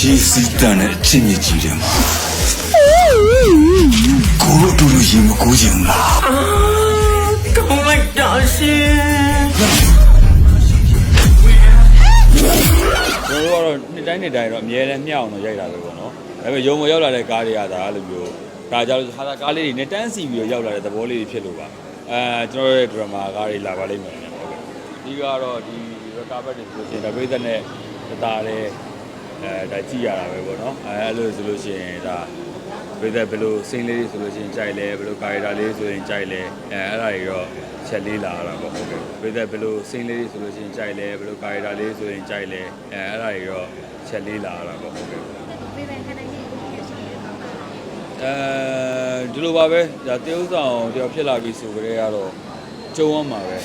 ရေစီးတန်တဲ့အချင်းမြစ်ကြီးတယ်မှာကိုတို့အတူတူရေမကူးချင်ဘူးလားကောင်းလိုက်တာရှင်ကျွန်တော်တို့ကတော့နှစ်တိုင်းနှစ်တိုင်းတော့အမြဲတမ်းမျှအောင်တော့ရိုက်တာပဲပေါ့နော်ဒါပေမဲ့ရုံမရောက်လာတဲ့ကားတွေကဒါအဲ့လိုမျိုးဒါကြလို့ဟာတာကားလေးတွေနဲ့တန်းစီပြီးတော့ရောက်လာတဲ့သဘောလေးတွေဖြစ်လို့ပါအဲကျွန်တော်တို့ရဲ့ဒရမာကားတွေလာပါလိမ့်မယ်ဟုတ်ကဲ့ဒီကတော့ဒီရကာဘတ်တွေဆိုရှင်ဒါပိသက်နဲ့တသားလေး အဲဒါကြည့်ရတာပဲပေါ့နော်အဲအဲ့လိုဆိုလို့ရှိရင်ဒါပိသက်ဘယ်လိုစိမ့်လေးတွေဆိုလို့ရှိရင်ကြိုက်လဲဘယ်လိုကာရီတာလေးဆိုရင်ကြိုက်လဲအဲအဲ့ဒါတွေတော့ချက်လေးလာတာပေါ့ဟုတ်ကဲ့ပိသက်ဘယ်လိုစိမ့်လေးတွေဆိုလို့ရှိရင်ကြိုက်လဲဘယ်လိုကာရီတာလေးဆိုရင်ကြိုက်လဲအဲအဲ့ဒါတွေတော့ချက်လေးလာတာပေါ့ဟုတ်ကဲ့ပေးပန်ခဏလေးကိုရရှိနေပါတော့အဲဒီလိုပါပဲဒါတေဥဆောင်တယောက်ဖြစ်လာပြီဆိုကြတဲ့ကတော့ကြုံရမှာပဲ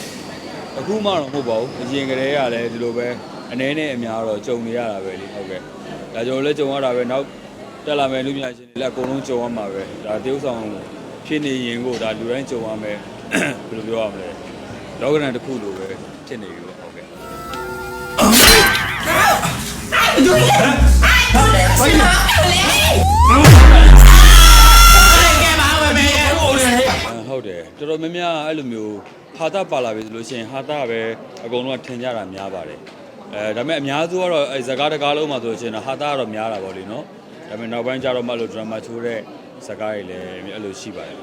အခုမှတော့မဟုတ်ပါဘူးအရင်ကတည်းကလည်းဒီလိုပဲ အနေနဲ့အများတော့ကြုံနေရတာပဲလေဟုတ်ကဲ့ဒါကြောင့်လည်းကြုံရတာပဲနောက်တက်လာမယ်လူမြရှင်တွေလည်းအကုန်လုံးကြုံရမှာပဲဒါတေဥဆောင်ဖြစ်နေရင်ကိုဒါလူတိုင်းကြုံရမယ်ဘယ်လိုပြောရမလဲလောကဓာတ်တစ်ခုလိုပဲဖြစ်နေပြီပေါ့ဟုတ်ကဲ့အဲဟုတ်တယ်တော်တော်များများအဲ့လိုမျိုးဟာတာပါလာပြီဆိုလို့ရှိရင်ဟာတာပဲအကုန်လုံးကထင်ကြတာများပါတယ် အဲဒါပေမဲ့အများစုကတော့အဲဇကားတကားလုံးမှာဆိုလို့ရှိရင်တော့ဟာတာကတော့များတာပေါ့လीနော်ဒါပေမဲ့နောက်ပိုင်းကျတော့မှလို့ဒရမာချိုးတဲ့ဇကားတွေလည်းအဲ့လိုရှိပါတယ်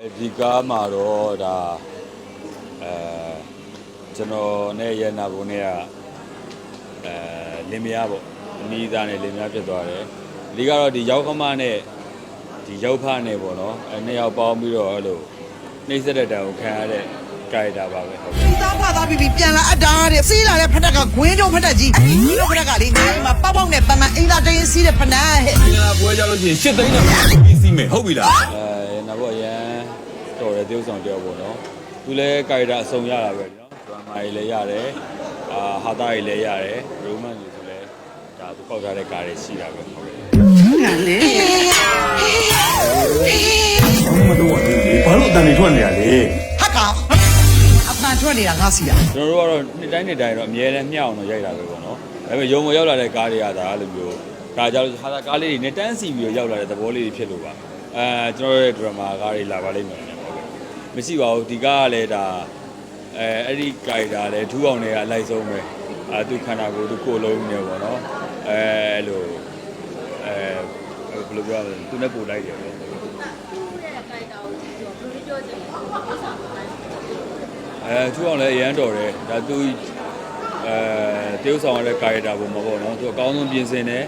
အဲဒီကားမှာတော့ဒါအဲကျွန်တော်နဲ့ရန်နာဘုံနဲ့ကအဲလင်မယားပေါ့အနီးသားနဲ့လင်မယားဖြစ်သွားတယ်အဓိကတော့ဒီရောက်ခမနဲ့ဒီရောက်ဖနဲ့ပေါ့နော်အဲနှစ်ယောက်ပေါင်းပြီးတော့အဲ့လို နှိမ့်ဆက်တဲ့တံကိုခံရတဲ့ကာရီတာပါပဲဟုတ်ကဲ့ဒီသားဖသားပြီးပြီးပြန်လာအပ်တာတဲ့စီးလာတဲ့ဖက်တက်ကဂွင်းတုံးဖက်တက်ကြီးဒီလိုဖက်တက်ကလေငါ့မှာပေါက်ပေါက်နဲ့ပန်းပန်းအင်းသားတင်းစီးတဲ့ဖနက်ဟဲ့ငါပွဲကြလို့ရှိရင်ရှစ်သိန်းနဲ့ပြီးစီးမယ်ဟုတ်ပြီလားအဲနောက်တော့ရန်တော်တယ်တရုပ်ဆောင်တယောက်ပေါ့နော်သူလည်းကာရီတာအစုံရတာပဲနော်ဒရမာကြီးလည်းရတယ်အာဟာတာကြီးလည်းရတယ်ရိုမန်ကြီးဆိုလည်းဒါသူပေါက်ထားတဲ့ကားတွေရှိတာပဲဟုတ်ကဲ့မ လေဘာလို့အတန်တွေထွက်နေရလဲဟက်ကောင်အပန်ထွက်နေတာငါစီတာကျွန်တော်တို့ကတော့နှစ်တိုင်းနှစ်တိုင်းတော့အမြဲတမ်းမျှအောင်တော့ရိုက်တာပဲပေါ့နော်ဒါပေမဲ့ရုံမရောက်လာတဲ့ကားတွေကဒါအဲ့လိုမျိုးဒါကြလို့ဟာတာကားလေးတွေနဲ့တန်းစီပြီးတော့ရောက်လာတဲ့သဘောလေးတွေဖြစ်လို့ပါအဲကျွန်တော်တို့ရဲ့ဒရမာကားတွေလာပါလိမ့်မယ်ဟုတ်ကဲ့မရှိပါဘူးဒီကားကလည်းဒါအဲအဲ့ဒီကာရီတာလည်းထူးအောင်တွေကအလိုက်ဆုံးပဲအဲသူခန္ဓာကိုယ်သူကိုယ်လုံးနေပေါ့နော်အဲအဲ့လိုအဲဘယ်လိုပြောရလဲသူနဲ့ပို့လိုက်တယ်ပေါ့ အဲထူအောင်လည်းအရန်တော်တယ်ဒါသူအဲတရုပ်ဆောင်ရတဲ့ကာရီတာပုံမှာပေါ့နော်သူအကောင်းဆုံးပြင်ဆင်တယ်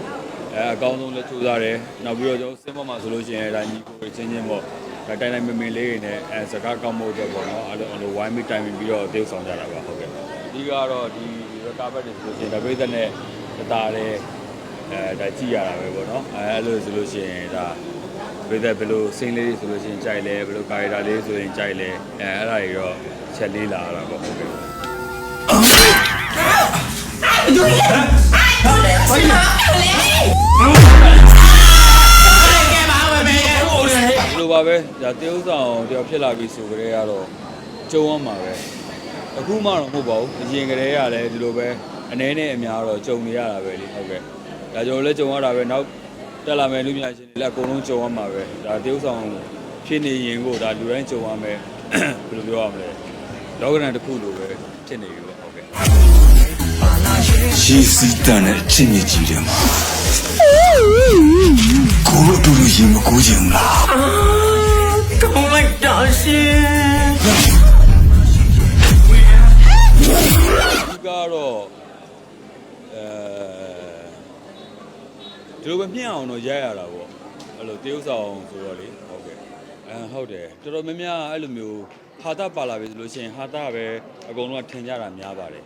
အဲအကောင်းဆုံးလည်းစူးစမ်းတယ်နောက်ပြီးတော့ကျွန်တော်စင်းပေါ်မှာဆိုလို့ရှိရင်ဒါညီကိုချင်းချင်းပေါ့ဒါတိုင်တိုင်မင်မင်လေးတွေနဲ့အဲစကားကောင်းမှုအတွက်ပေါ့နော်အဲ့လိုအဲ့လိုဝိုင်းပြီးတိုင်ပင်ပြီးတော့တရုပ်ဆောင်ကြတာပါဟုတ်ကဲ့အဓိကတော့ဒီရကာဘတ်တွေဆိုလို့ရှိရင်ဒါပိသက်နဲ့တသားလေးအဲဒါကြည့်ရတာပဲပေါ့နော်အဲအဲ့လိုဆိုလို့ရှိရင်ဒါ ပိသက်ဘယ်လိုစိမ့်လေးတွေဆိုလို့ရှိရင်ကြိုက်လဲဘယ်လိုကာရီတာလေးဆိုရင်ကြိုက်လဲအဲအဲ့ဒါတွေတော့ချက်လေးလာတာပေါ့ဟုတ်ကဲ့ဒီလိုပါပဲဒါတေဥဆောင်တယောက်ဖြစ်လာပြီဆိုကြတဲ့ကတော့ကြုံရမှာပဲအခုမှတော့မဟုတ်ပါဘူးအရင်ကတည်းကလည်းဒီလိုပဲအနေနဲ့အများတော့ကြုံနေရတာပဲလေဟုတ်ကဲ့ဒါကြောင့်လည်းကြုံရတာပဲနောက် တက်လာမယ်လူမြရှင်တွေလည်းအကုန်လုံးကြုံရမှာပဲဒါတေဥဆောင်ဖြစ်နေရင်ကိုဒါလူတိုင်းကြုံရမယ်ဘယ်လိုပြောရမလဲလောကဓာတ်တစ်ခုလိုပဲဖြစ်နေပြီပေါ့ဟုတ်ကဲ့ရေစီးတန်တဲ့အချင်းမြစ်ကြီးတယ်မှာကိုတို့အတူတူရေမကူးချင်ဘူးလားကောင်းလိုက်တာရှင် အဲဒီလိုပဲမြင့်အောင်တော့ရိုက်ရတာပေါ့အဲ့လိုတရုပ်ဆောင်ဆိုတော့လေဟုတ်ကဲ့အဲဟုတ်တယ်တော်တော်များများအဲ့လိုမျိုးဟာတာပါလာပြီဆိုလို့ရှိရင်ဟာတာပဲအကုန်လုံးကထင်ကြတာများပါတယ်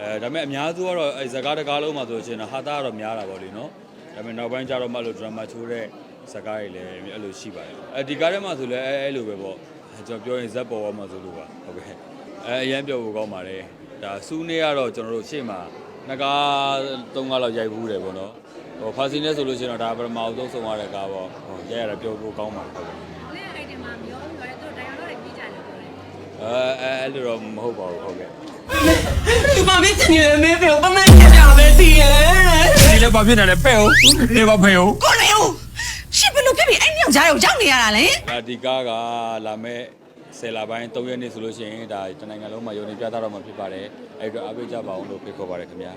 အဲဒါပေမဲ့အများစုကတော့အဲဇကားတကားလုံးမှာဆိုလို့ရှိရင်တော့ဟာတာကတော့များတာပေါ့လေနော်ဒါပေမဲ့နောက်ပိုင်းကျတော့မှလို့ဒရမာချိုးတဲ့ဇကားတွေလည်းအဲ့လိုရှိပါတယ်အဲဒီကားထဲမှာဆိုလည်းအဲအဲ့လိုပဲပေါ့ကျွန်တော်ပြောရင်ဇက်ပေါ်ပေါ်မှာဆိုလို့ပါဟုတ်ကဲ့အဲအရန်ပြောဖို့ကောင်းပါတယ်ဒါစူးနေကတော့ကျွန်တော်တို့ရှေ့မှာနှစ်ကားသုံးကားလောက်ရိုက်ဘူးတယ်ပေါ့နော် ဟိုဖာစီနဲ့ဆိုလို့ရှိရင်တော့ဒါပထမအောင်သုံးဆောင်ရတဲ့ကားပေါ့ဟိုရိုက်ရတာပြောဖို့ကောင်းပါတယ်ဟုတ်ကဲ့ကိုယ့်ရဲ့ item မှာမျောပြီးတော့သူတို့တရားတော့တွေပြီးကြတယ်ပြောတယ်အဲအဲအဲ့လိုတော့မဟုတ်ပါဘူးဟုတ်ကဲ့ဒီမှာမင်းတင်ရမေးပြောပမန်းကြပဲတည်ရဒီလည်းဘာဖြစ်နေလဲပဲ့ဟုတ်ဒီဘာဖေဟုတ်ကိုလေဦးရှင်ဘယ်လိုဖြစ်ပြီးအဲ့မြောင်ကြားကိုရောက်နေရတာလဲဒါဒီကားကလာမဲ့ဆယ်လပိုင်း3ရက်နေ့ဆိုလို့ရှိရင်ဒါတနိုင်ငံလုံးမှာယုံနေပြသတော့မှာဖြစ်ပါတယ်အဲ့တော့အားပေးကြပါအောင်လို့ဖိတ်ခေါ်ပါတယ်ခင်ဗျာ